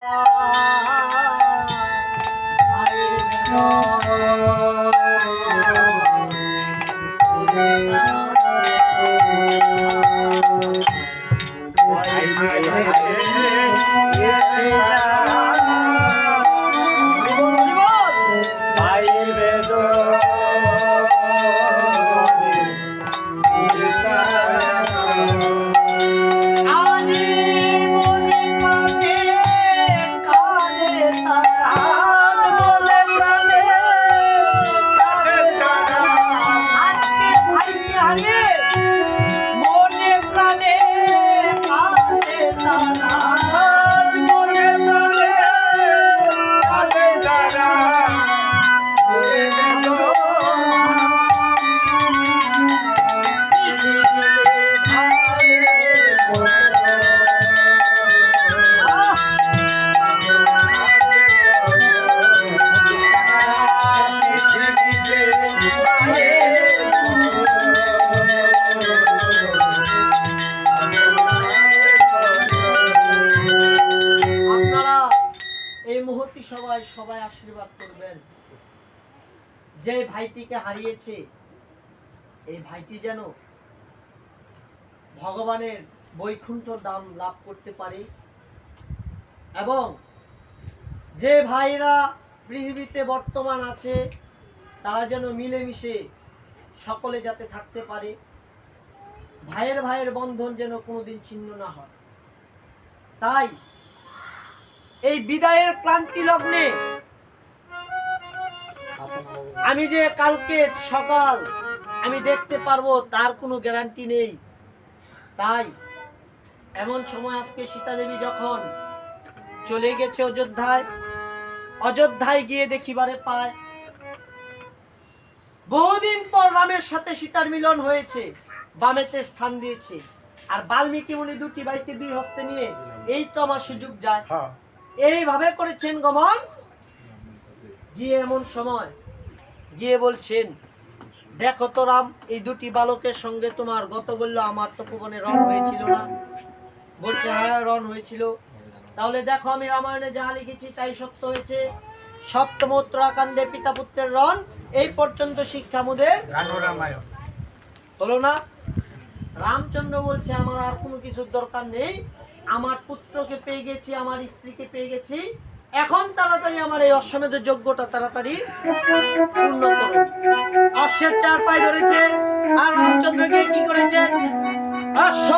Bye. Hey! সবাই সবাই আশীর্বাদ করবেন। যে ভাইটিকে হারিয়েছে, এই ভাইটি যেন ভগবানের বৈকুণ্ঠ দাম লাভ করতে পারে এবং যে ভাইরা পৃথিবীতে বর্তমান আছে, তারা যেন মিলেমিশে সকলে যাতে থাকতে পারে। ভাইয়ের ভাইয়ের বন্ধন যেন কোনোদিন ছিন্ন না হয়। তাই এই বিদায়ের ক্লান্তি লগ্নে আমি যে কালকে সকাল আমি দেখতে পারব, তার কোনো গ্যারান্টি নেই। তাই এমন সময় আজকে সীতা দেবী যখন চলে গেছে অযোধ্যায় অযোধ্যায় গিয়ে দেখিবারে পায়। বহুদিন পর রামের সাথে সীতার মিলন হয়েছে, বামেতে স্থান দিয়েছে। আর বাল্মীকি মুনি দুটি ভাইকে দুই হস্তে নিয়ে, এই তো আমার সুযোগ যায়। এইভাবে করেছেন গমন। গিয়ে এমন সময় গিয়ে বলছেন দেখো তো রাম এই দুটি বালকের সঙ্গে তোমার গত বলল আমার তো ভুবনে রণ হয়েছিল না? বলছে হ্যাঁ রণ হয়েছিল। তাহলে দেখো আমি রামায়ণে যা লিখেছি তাই সত্য হয়েছে। সপ্তম উত্তরাকাণ্ডে পিতা পুত্রের রণ এই পর্যন্ত শিক্ষা মোদের হলো না? রামচন্দ্র বলছে আমার আর কোনো কিছুর দরকার নেই। আমার পুত্রকে পেয়ে গেছি, আমার স্ত্রীকে পেয়ে গেছি। এখন তাড়াতাড়ি আমার এই অশ্বমেধের যোগ্যটা তাড়াতাড়ি পূর্ণ অশ্বের চার পায়ে ধরেছে, আর রামচন্দ্রকে কি করেছেন অশ্ব